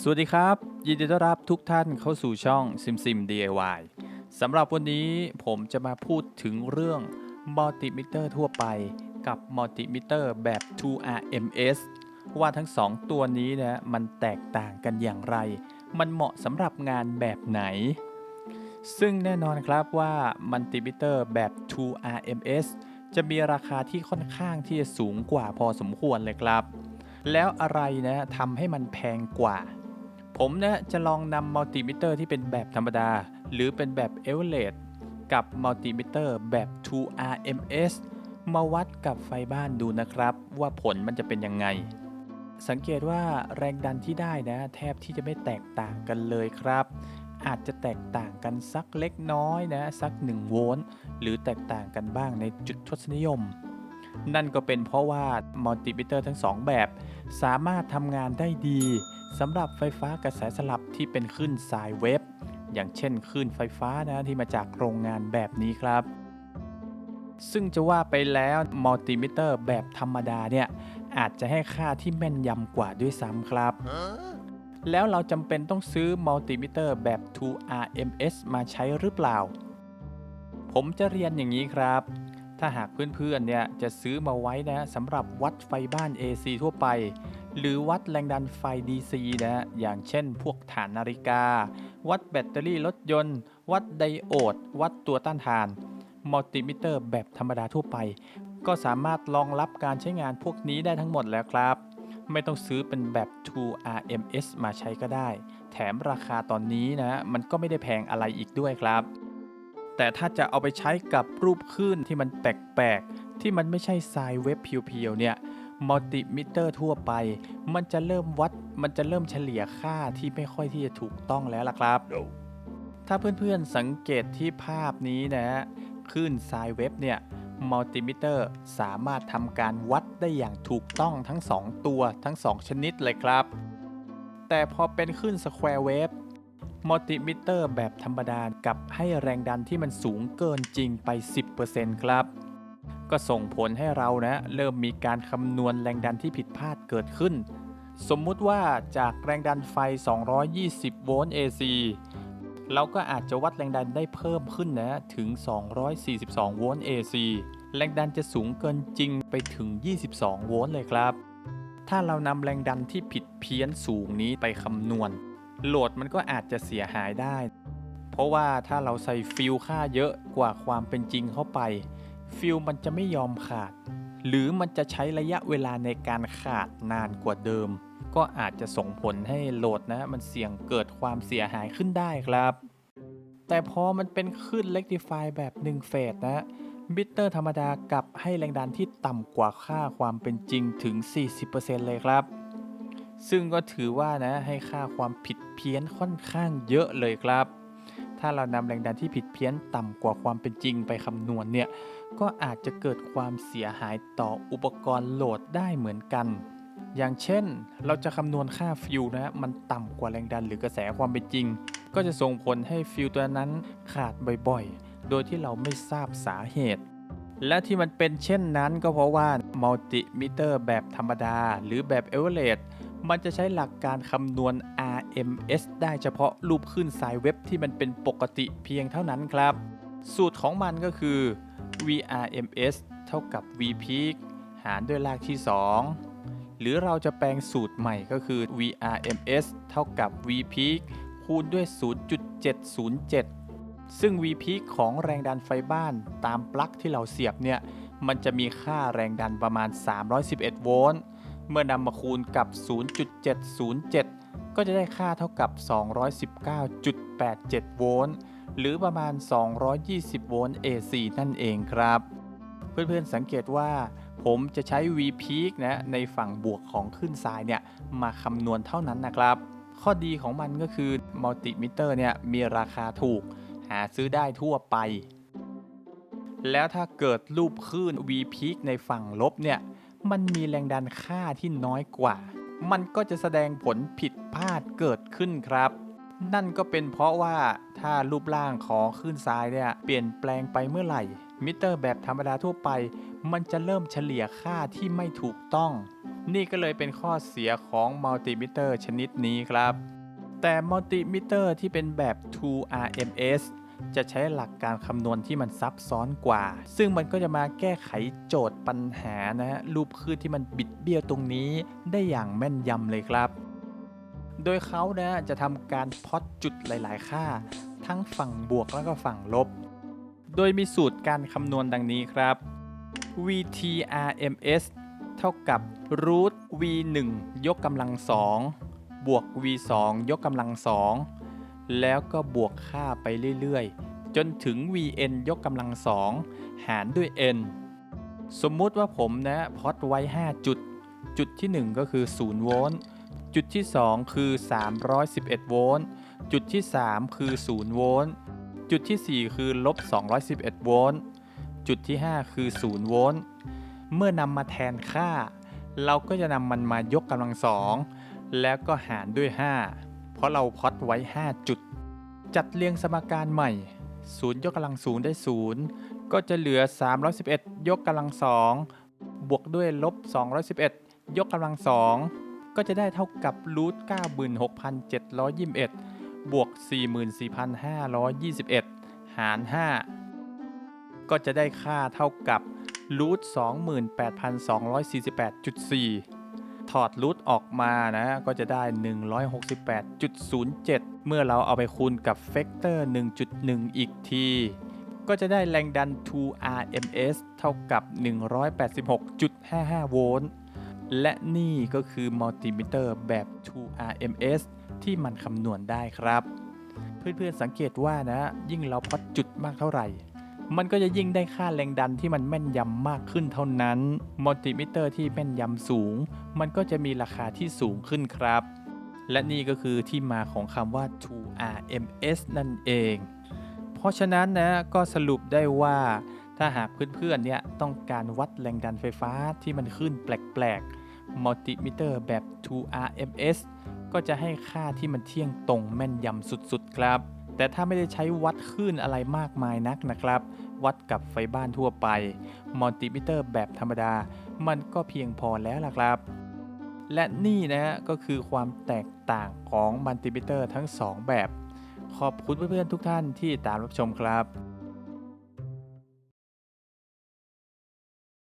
สวัสดีครับ ยินดีต้อนรับทุกท่านเข้าสู่ช่อง SimSim DIY สำหรับวันนี้ผมจะมาพูดถึงเรื่องมัลติมิเตอร์ทั่วไปกับมัลติมิเตอร์แบบ 2RMS ว่าทั้งสองตัวนี้นะมันแตกต่างกันอย่างไร มันเหมาะสำหรับงานแบบไหน ซึ่งแน่นอนครับว่ามัลติมิเตอร์แบบ 2RMS จะมีราคาที่ค่อนข้างที่จะสูงกว่าพอสมควรเลยครับ แล้วอะไรนะทำให้มันแพงกว่า ผมนะจะลองนำมัลติมิเตอร์ที่เป็นแบบธรรมดา หรือเป็นแบบเอเวอเรสกับมัลติมิเตอร์แบบ 2RMS มาวัดกับไฟบ้านดูนะครับ ว่าผลมันจะเป็นยังไง สังเกตว่าแรงดันที่ได้นะ แทบที่จะไม่แตกต่างกันเลยครับ อาจจะแตกต่างกันสักเล็กน้อยนะ สัก 1 โวลต์หรือแตกต่างกันบ้างในจุดทศนิยม นั่นก็เป็นเพราะว่ามัลติมิเตอร์ทั้ง 2 แบบ สามารถทำงานได้ดี สำหรับไฟฟ้ากระแสสลับที่เป็นคลื่นสายเวฟอย่างเช่นคลื่นไฟฟ้านะที่มาจากโรงงานแบบนี้ครับ ซึ่งจะว่าไปแล้วมัลติมิเตอร์แบบธรรมดาเนี่ยอาจจะให้ค่าที่แม่นยำกว่าด้วยซ้ำครับ แล้วเราจำเป็นต้องซื้อมัลติมิเตอร์แบบ 2RMS มาใช้หรือเปล่า ผมจะเรียนอย่างนี้ครับ ถ้าหากเพื่อนๆเนี่ยจะซื้อมาไว้นะสำหรับวัดไฟบ้าน AC ทั่วไป หรือวัดแรงดันไฟ DC นะอย่างเช่นพวกฐานนาฬิกา วัดแบตเตอรี่รถยนต์ วัดไดโอด วัดตัวต้านทานมัลติมิเตอร์แบบธรรมดาทั่วไป ก็สามารถรองรับการใช้งานพวกนี้ได้ทั้งหมดแล้วครับ ไม่ต้องซื้อเป็นแบบ 2RMS มาใช้ก็ได้ แถมราคาตอนนี้นะมันก็ไม่ได้แพงอะไรอีกด้วยครับ แต่ถ้าจะเอาไปใช้กับรูปคลื่นที่มันแปลกๆ ที่มันไม่ใช่ทรายเว็บเพียวๆเนี่ยมัลติมิเตอร์ทั่วไป มันจะเริ่มวัด มันจะเริ่มเฉลี่ยค่าที่ไม่ค่อยที่จะถูกต้องแล้วล่ะครับถ้าเพื่อนๆสังเกตที่ภาพนี้นะฮะคลื่นทรายเว็บเนี่ยมัลติมิเตอร์สามารถทำการวัดได้อย่างถูกต้องทั้ง 2 ตัวทั้ง 2 ชนิดเลยครับ แต่พอเป็นคลื่นสแควร์เวฟ มัลติมิเตอร์แบบธรรมดากับให้แรงดันที่มันสูงเกินจริงไป 10%ครับ ก็ส่งผลให้เรานะ เริ่มมีการคำนวณแรงดันที่ผิดพลาดเกิดขึ้น สมมุติว่าจากแรงดันไฟ 220 โวลต์ AC เราก็อาจจะวัดแรงดันได้เพิ่มขึ้นนะ ถึง 242 โวลต์ AC แรงดันจะสูงเกินจริงไปถึง 22 โวลต์เลยครับ ถ้าเรานำแรงดันที่ผิดเพี้ยนสูงนี้ไปคำนวณ โหลดมันก็อาจจะเสียหายได้ เพราะว่าถ้าเราใส่ฟิลค่าเยอะกว่าความเป็นจริงเข้าไป ฟิลมันจะไม่ยอมขาด หรือมันจะใช้ระยะเวลาในการขาดนานกว่าเดิม ก็อาจจะส่งผลให้โหลดนะมันเสี่ยงเกิดความเสียหายขึ้นได้ครับ แต่พอมันเป็นคลื่นเล็กดิฟายแบบ1เฟสนะมิเตอร์ธรรมดากับให้แรงดันที่ต่ำกว่าค่าความเป็นจริงถึง 40%เลยครับ ซึ่งก็ถือว่านะให้ค่าความผิดเพี้ยนค่อนข้างเยอะเลยครับ ถ้าเรานำแรงดันที่ผิดเพี้ยนต่ำกว่าความเป็นจริงไปคำนวณเนี่ย ก็อาจจะเกิดความเสียหายต่ออุปกรณ์โหลดได้เหมือนกัน อย่างเช่น เราจะคำนวณค่าฟิวนะมันต่ำกว่าแรงดันหรือกระแสความเป็นจริง ก็จะส่งผลให้ฟิวตัวนั้นขาดบ่อยๆ โดยที่เราไม่ทราบสาเหตุและที่มันเป็นเช่นนั้นก็เพราะว่ามัลติมิเตอร์แบบธรรมดา หรือแบบเอเวอเรส มันจะใช้หลักการคำนวณ RMS ได้เฉพาะรูปขึ้นสายเว็บที่มันเป็นปกติเพียงเท่านั้นครับ สูตรของมันก็คือ VRMS เท่ากับ VPeak หารด้วยรากที่ 2 หรือเราจะแปลงสูตรใหม่ก็คือ VRMS เท่ากับ VPeak คูณด้วย 0.707 ซึ่ง VPeak ของแรงดันไฟบ้านตามปลั๊กที่เราเสียบเนี่ย มันจะมีค่าแรงดันประมาณ 311 โวลต์ เมื่อนำมาคูณกับ 0.707 ก็จะได้ค่าเท่ากับ 219.87 โวลต์ หรือประมาณ 220 โวลต์ AC นั่นเองครับ เพื่อนๆสังเกตว่าผมจะใช้ VPeak นะในฝั่งบวกของขึ้นทรายเนี่ยมาคำนวณเท่านั้นนะครับ ข้อดีของมันก็คือมัลติมิเตอร์เนี่ยมีราคาถูก หาซื้อได้ทั่วไป แล้วถ้าเกิดรูปคลื่น VPeak ในฝั่งลบเนี่ย มันมีแรงดันค่าที่น้อยกว่า มันก็จะแสดงผลผิดพลาดเกิดขึ้นครับ นั่นก็เป็นเพราะว่าถ้ารูปร่างของคลื่นทรายเนี่ยเปลี่ยนแปลงไปเมื่อไหร่ มิเตอร์แบบธรรมดาทั่วไป มันจะเริ่มเฉลี่ยค่าที่ไม่ถูกต้อง นี่ก็เลยเป็นข้อเสียของมัลติมิเตอร์ชนิดนี้ครับ แต่มัลติมิเตอร์ที่เป็นแบบ 2RMS จะใช้หลักการคำนวณที่มันซับซ้อนกว่า ซึ่งมันก็จะมาแก้ไขโจทย์ปัญหานะฮะรูปคลื่นที่มันบิดเบี้ยวตรงนี้ได้อย่างแม่นยำเลยครับ โดยเขานะจะทำการพอตจุดหลาย ๆ ค่า ทั้งฝั่งบวกแล้วก็ฝั่งลบ โดยมีสูตรการคำนวณดังนี้ครับ VTRMS เท่ากับ root v 1ยกกำลังสองบวก v 2ยกกำลังสอง แล้วก็บวกค่าไปเรื่อยๆ จนถึง vn ยกกำลังสองหารด้วย n สมมุติว่าผมนะพอตไว้ 5 จุด จุดที่ 1 ก็คือ 0 โวลต์ จุดที่ 2 คือ 311 โวลต์ จุดที่ 3 คือ 0 โวลต์ จุดที่ 4 คือลบ 211 โวลต์ จุดที่ 5 คือ 0 โวลต์ เมื่อนำมาแทนค่า เราก็จะนำมันมายกกำลังสอง แล้วก็หารด้วย 5 เพราะเราพอตไว้ 5 จุด จัดเรียงสมการใหม่0ยกกำลัง0ได้ 0 ก็จะเหลือ 311 ยกกำลังสองบวกด้วยลบ 211 ยกกำลังสองก็จะได้เท่ากับรูท96,721 บวก 44,521 หาร 5 ก็จะได้ค่าเท่ากับรูท28,248.4 ถอดรูทออกมานะ ก็จะได้ 168.07 เมื่อเราเอาไปคูณกับเฟกเตอร์ 1.1 อีกที ก็จะได้แรงดัน 2RMS เท่ากับ 186.55 โวลต์ และนี่ก็คือมัลติมิเตอร์แบบ 2RMS ที่มันคำนวณได้ครับ เพื่อนๆสังเกตว่านะ ยิ่งเราพอดจุดมากเท่าไหร่ มันก็จะยิ่งได้ค่าแรงดันที่มันแม่นยำมากขึ้นเท่านั้นมัลติมิเตอร์ที่แม่นยำสูง มันก็จะมีราคาที่สูงขึ้นครับ และนี่ก็คือที่มาของคำว่า 2RMS นั่นเอง เพราะฉะนั้นนะก็สรุปได้ว่าถ้าหากเพื่อนๆเนี่ยต้องการวัดแรงดันไฟฟ้าที่มันขึ้นแปลกๆมัลติมิเตอร์แบบ 2RMS ก็จะให้ค่าที่มันเที่ยงตรงแม่นยำสุดๆครับ แต่ถ้าไม่ได้ใช้วัดคลื่นอะไรมากมายนักนะครับ วัดกับไฟบ้านทั่วไป มัลติมิเตอร์แบบธรรมดา มันก็เพียงพอแล้วล่ะครับ และนี่นะฮะก็คือความแตกต่างของมัลติมิเตอร์ทั้ง 2 แบบ ขอบคุณเพื่อนๆทุกท่านที่ตามรับชมครับ